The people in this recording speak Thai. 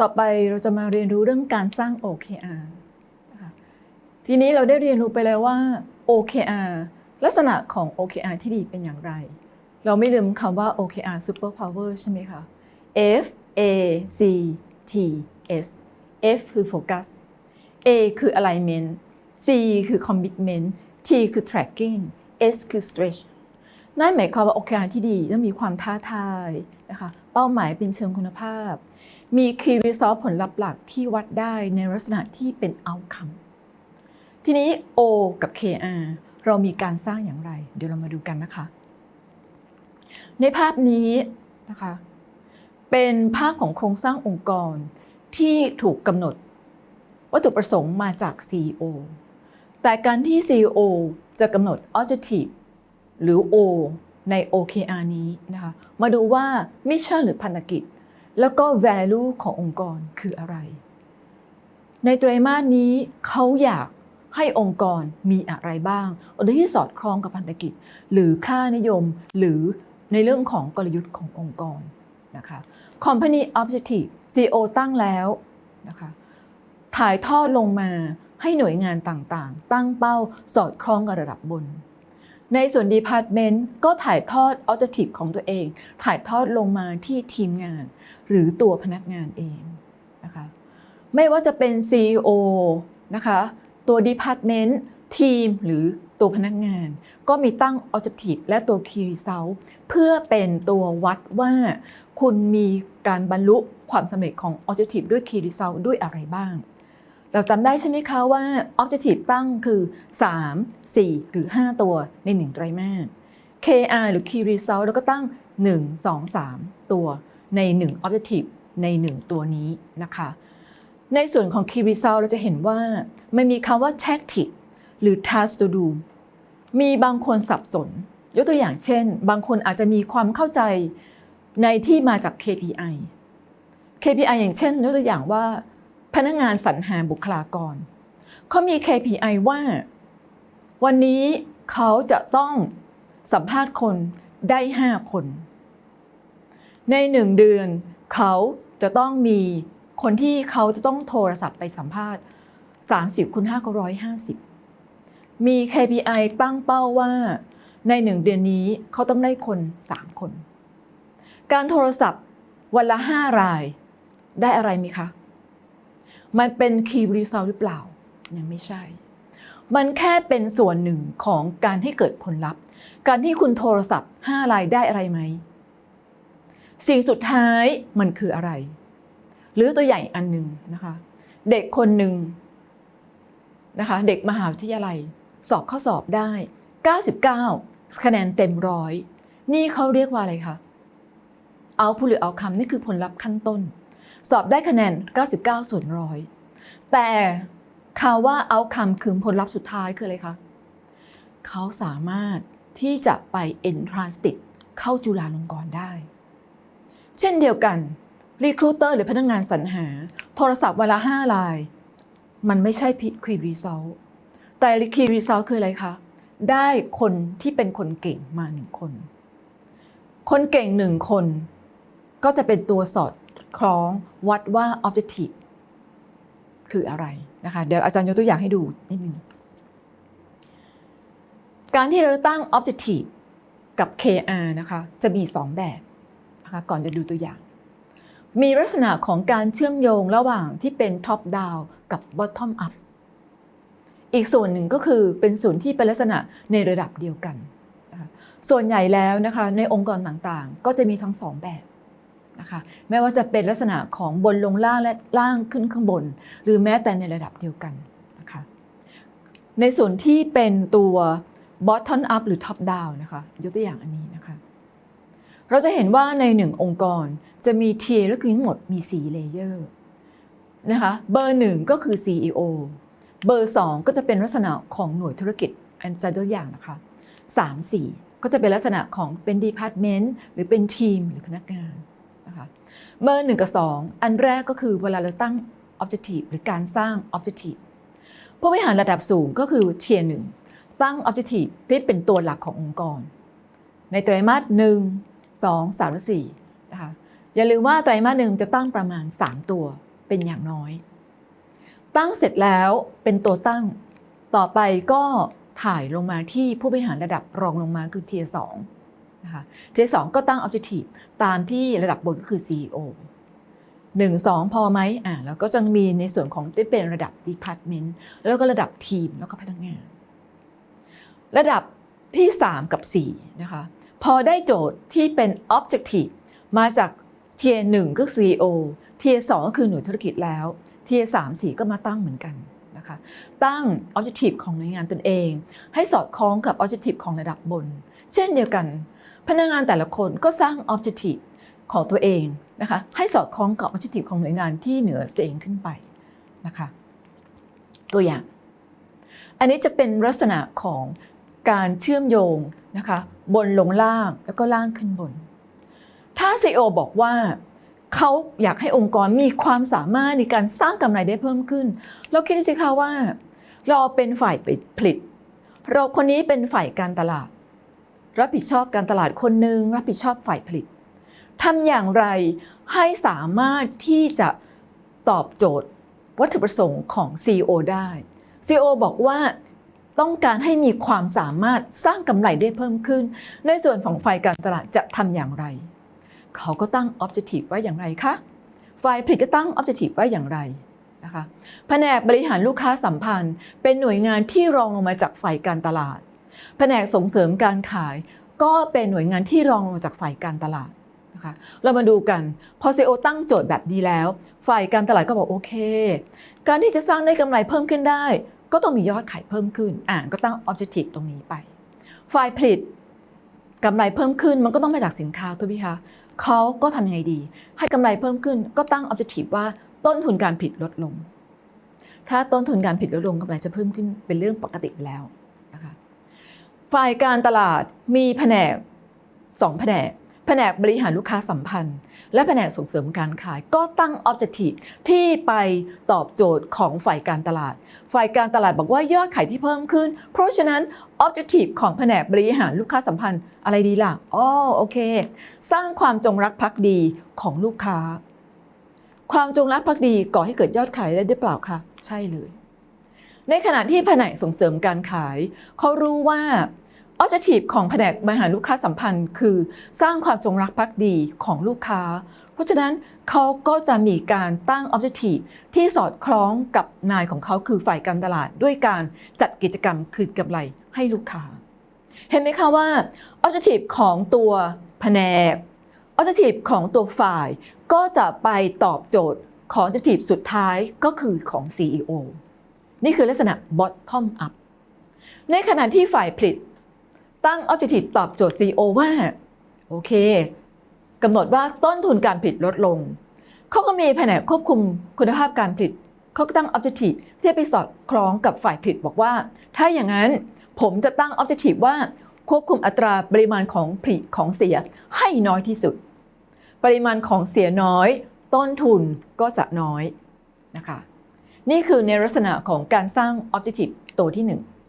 ต่อไปเราจะมาเรียนรู้เรื่องการสร้าง OKR ทีนี้เราได้เรียนรู้ไปแล้วว่า OKR ลักษณะของ OKR ที่ดีเป็นอย่างไร เราไม่ลืมคำว่า OKR Super Power ใช่ไหมคะ F A C T S F คือ Focus A คือ Alignment C คือ Commitment T คือ Tracking S คือ Stretch นั่นหมายความว่า OKR ที่ดีต้องมีความท้าทายนะคะ ป้าหมายเป็นเชิงคุณภาพ มี Key Result ผลลัพธ์หลักที่วัดได้ในลักษณะที่เป็น Outcome ทีนี้ O กับ KR เรามีการสร้างอย่างไร เดี๋ยวเรามาดูกันนะคะ ในภาพนี้นะคะ เป็นภาพของโครงสร้างองค์กรที่ถูกกำหนด วัตถุประสงค์มาจาก CEO แต่การที่ CEO จะกำหนด Objective หรือ O ใน OKR นี้นะคะมาดูว่า Mission หรือพันธกิจ แล้วก็ value ขององค์กรคืออะไร ในไตรมาสนี้เขาอยากให้องค์กรมีอะไรบ้างโดยที่สอดคล้องกับพันธกิจ หรือค่านิยมหรือในเรื่องของกลยุทธ์ขององค์กรนะคะ Company Objective CEO ตั้งแล้วนะคะถ่ายทอดลงมาให้หน่วยงานต่างๆ ตั้งเป้าสอดคล้องกับระดับบน ในส่วน Department ก็ถ่ายทอด Objective ของตัวเอง ถ่ายทอดลงมาที่ทีมงาน หรือตัวพนักงานเองนะคะไม่ว่าจะเป็น CEO นะคะตัว Department ทีมหรือตัวพนักงาน ก็มีตั้ง Objective และตัว Key Result เพื่อเป็นตัววัดว่าคุณมีการบรรลุความสำเร็จของ Objective ด้วย Key Result ด้วยอะไรบ้าง เราจำได้ใช่ไหมคะว่า Objective ตั้งคือ 3 4 หรือ 5 ตัวใน 1 ไตรมาส KR หรือ Key Result แล้วก็ตั้ง 1 2 3 ตัวใน 1 Objective ใน 1 ตัวนี้นะคะ ในส่วนของ Key Result เราจะเห็นว่าไมันมีคำว่า Tactic หรือ Task to Do มีบางคนสับสน ยกตัวอย่างเช่น บางคนอาจจะมีความเข้าใจในที่มาจาก KPI KPI อย่างเช่นยกตัวอย่างว่า พนักงานสรรหาบุคลากร เขามี KPI ว่า วันนี้เขาจะต้องสัมภาษณ์คนได้ 5 คน ใน 1 เดือน เขาจะต้องมีคนที่เขาจะต้องโทรศัพท์ไปสัมภาษณ์ 30คูณ5ก็150 มี KPI ตั้งเป้าว่าใน 1 เดือนนี้เขาต้องได้คน 3 คน การโทรศัพท์วันละ 5 รายได้อะไรไหมคะ มันเป็น Key Result หรือเปล่า ยังไม่ใช่ มันแค่เป็นส่วนหนึ่งของการให้เกิดผลลัพธ์ การที่คุณโทรศัพท์ 5 รายได้อะไรไหม สิ่งสุดท้ายมันคืออะไร หรือตัวอย่างอีกอันหนึ่งนะคะ เด็กคนหนึ่งนะคะ เด็กมหาวิทยาลัย สอบข้อสอบได้ 99 คะแนนเต็มร้อย นี่เขาเรียกว่าอะไรคะ เอาผู้หรือเอาคำนี่คือผลลัพธ์ขั้นต้น สอบได้คะแนน 99 ส่วนร้อยแต่คำว่าเอาคำคือผลลัพธ์สุดท้ายคืออะไรคะเขาสามารถที่จะไป entrance ติดเข้าจุฬาลงกรณ์ได้ เช่นเดียวกัน recruiter หรือพนักงานสรรหา โทรศัพท์เวลา5ลาย มันไม่ใช่ key result แต่ key result คืออะไรคะได้คนที่เป็นคนเก่งมาหนึ่งคน คนเก่งหนึ่งคน ก็จะเป็นตัวสอด คล้องวัดว่า objective คืออะไรนะคะเดี๋ยวอาจารย์ยกตัวอย่างให้ดูนิดนึงการที่เราตั้ง objective กับ KR นะคะจะมี 2 แบบนะคะก่อนจะดูตัวอย่าง มีลักษณะของการเชื่อมโยงระหว่างที่เป็น top down กับ bottom up อีกส่วนหนึ่งก็คือเป็นส่วนที่เป็นลักษณะในระดับเดียวกัน ส่วนใหญ่แล้วนะคะในองค์กรต่างๆ ก็จะมีทั้งสองแบบ นะคะไม่ว่าจะเป็นลักษณะของบนลงล่างและล่างขึ้นข้างบน หรือแม้แต่ในระดับเดียวกันนะคะในส่วนที่เป็นตัว bottom up หรือ top down นะคะยกตัวอย่างอันนี้นะคะเราจะเห็นว่าในหนึ่งองค์กรจะมีเทียร์และคือทั้งหมดมี 4 เลเยอร์นะคะเบอร์หนึ่งก็คือ CEO เบอร์2ก็จะเป็นลักษณะของหน่วยธุรกิจอันจะตัวอย่างนะคะ3 4ก็จะเป็นลักษณะของเป็น department หรือเป็นทีมหรือพนักงาน นะคะเบอร์1กับ2อันแรกก็คือเวลาเราตั้ง objective หรือการสร้าง objective ผู้บริหารระดับสูงก็คือเทียร์หนึ่งตั้ง objective ที่เป็นตัวหลักขององค์กร ในไตรมาสหนึ่งสองสามและสี่นะคะอย่าลืมว่าไตรมาสหนึ่งจะตั้งประมาณ 3 ตัวเป็นอย่างน้อย ตั้งเสร็จแล้วเป็นตัวตั้งต่อไปก็ถ่ายลงมาที่ผู้บริหารระดับรองลงมาคือ Tier 2 นะคะ Tier 2ก็ตั้ง Objective ตามที่ระดับบนก็คือ CEO 1 2พอไหมอ่าแล้วก็จะมีในส่วนของที่เป็นระดับ Department แล้วก็ระดับทีมแล้วก็พนักงาน ระดับที่ 3 กับ 4 นะคะ พอได้โจทย์ที่เป็น Objective มาจาก Tier 1ก็คือ CEO Tier 2ก็คือหน่วยธุรกิจแล้ว Tier 3 4ก็มาตั้งเหมือนกันนะคะ ตั้ง Objective ของหน่วยงานตนเอง ให้สอดคล้องกับ Objective ของระดับบน เช่นเดียวกัน พนักงานแต่ละคนก็สร้าง Objective ของตัวเองนะคะให้สอดคล้องกับ Objective ของหน่วยงานที่เหนือตัวเองขึ้นไปนะคะตัวอย่าง อันนี้จะเป็นลักษณะของการเชื่อมโยงนะคะบนลงล่างแล้วก็ล่างขึ้นบน ถ้า CEO บอกว่าเขาอยากให้องค์กรมีความสามารถในการสร้างกำไรได้เพิ่มขึ้น เราคิดดูสิคะว่า เราเป็นฝ่ายผลิต เราคนนี้เป็นฝ่ายการตลาด รับผิดชอบการตลาดคนหนึ่งรับผิดชอบฝ่ายผลิตทำอย่างไรให้สามารถที่จะตอบโจทย์วัตถุประสงค์ของ CEO ได้ CEO บอกว่าต้องการให้มีความสามารถสร้างกำไรได้เพิ่มขึ้น ในส่วนของฝ่ายการตลาดจะทำอย่างไร เขาก็ตั้ง Objective ไว้อย่างไรคะฝ่ายผลิตก็ตั้ง Objective ไว้อย่างไรนะคะแผนกบริหารลูกค้าสัมพันธ์ เป็นหน่วยงานที่รองลงมาจากฝ่ายการตลาด แผนกส่งเสริมการขายก็เป็นหน่วยงานที่รองลงมาจากฝ่ายการตลาดนะคะเรามาดูกันพอ CEO ตั้งโจทย์แบบนี้แล้ว ฝ่ายการตลาดก็บอกโอเค การที่จะสร้างได้กำไรเพิ่มขึ้นได้ ก็ต้องมียอดขายเพิ่มขึ้นอ่านก็ตั้ง Objective ตรงนี้ไป ฝ่ายผลิตกำไรเพิ่มขึ้นมันก็ต้องมาจากสินค้าถูกไหมคะเขาก็ทำยังไงดี ให้กำไรเพิ่มขึ้นก็ตั้ง Objective ว่าต้นทุนการผลิตลดลง ถ้าต้นทุนการผลิตลดลงกำไรจะเพิ่มขึ้นเป็นเรื่องปกติแล้ว ฝ่ายการตลาดมีแผนกสองแผนก แผนกบริหารลูกค้าสัมพันธ์ และแผนกส่งเสริมการขาย ก็ตั้ง Objective ที่ไปตอบโจทย์ของฝ่ายการตลาด ฝ่ายการตลาดบอกว่ายอดขายที่เพิ่มขึ้น เพราะฉะนั้น Objective ของแผนกบริหารลูกค้าสัมพันธ์อะไรดีล่ะอ๋อโอเค สร้างความจงรักภักดีของลูกค้า ความจงรักภักดีก่อให้เกิดยอดขายได้หรือเปล่าคะใช่เลย ในขณะที่แผนกส่งเสริมการขายเขารู้ว่า Objective ของแผนกบริหารลูกค้าสัมพันธ์ คือสร้างความจงรักภักดีของลูกค้า เพราะฉะนั้นเขาก็จะมีการตั้ง Objective ที่สอดคล้องกับนายของเขาคือฝ่ายการตลาด ด้วยการจัดกิจกรรมคืนกำไรให้ลูกค้า เห็นไหมคะว่า Objective ของตัวแผนก Objective ของตัวฝ่ายก็จะไปตอบโจทย์ของ Objective สุดท้ายก็คือของ CEO นี่คือลักษณะ bottom up ในขณะที่ฝ่ายผลิต ตั้ง Objective ตอบโจทย์ CEO ว่าโอเคกำหนดว่าต้นทุนการผลิตลดลง เขาก็มีแผนกควบคุมคุณภาพการผลิต เขาก็ตั้ง Objective ที่ไปสอดคล้องกับฝ่ายผลิตบอกว่า ถ้าอย่างนั้นผมจะตั้ง Objective ว่าควบคุมอัตราปริมาณของผลิตของเสียให้น้อยที่สุด ปริมาณของเสียน้อย ต้นทุนก็จะน้อยนะคะ นี่คือในลักษณะของการสร้าง Objective ตัวที่ 1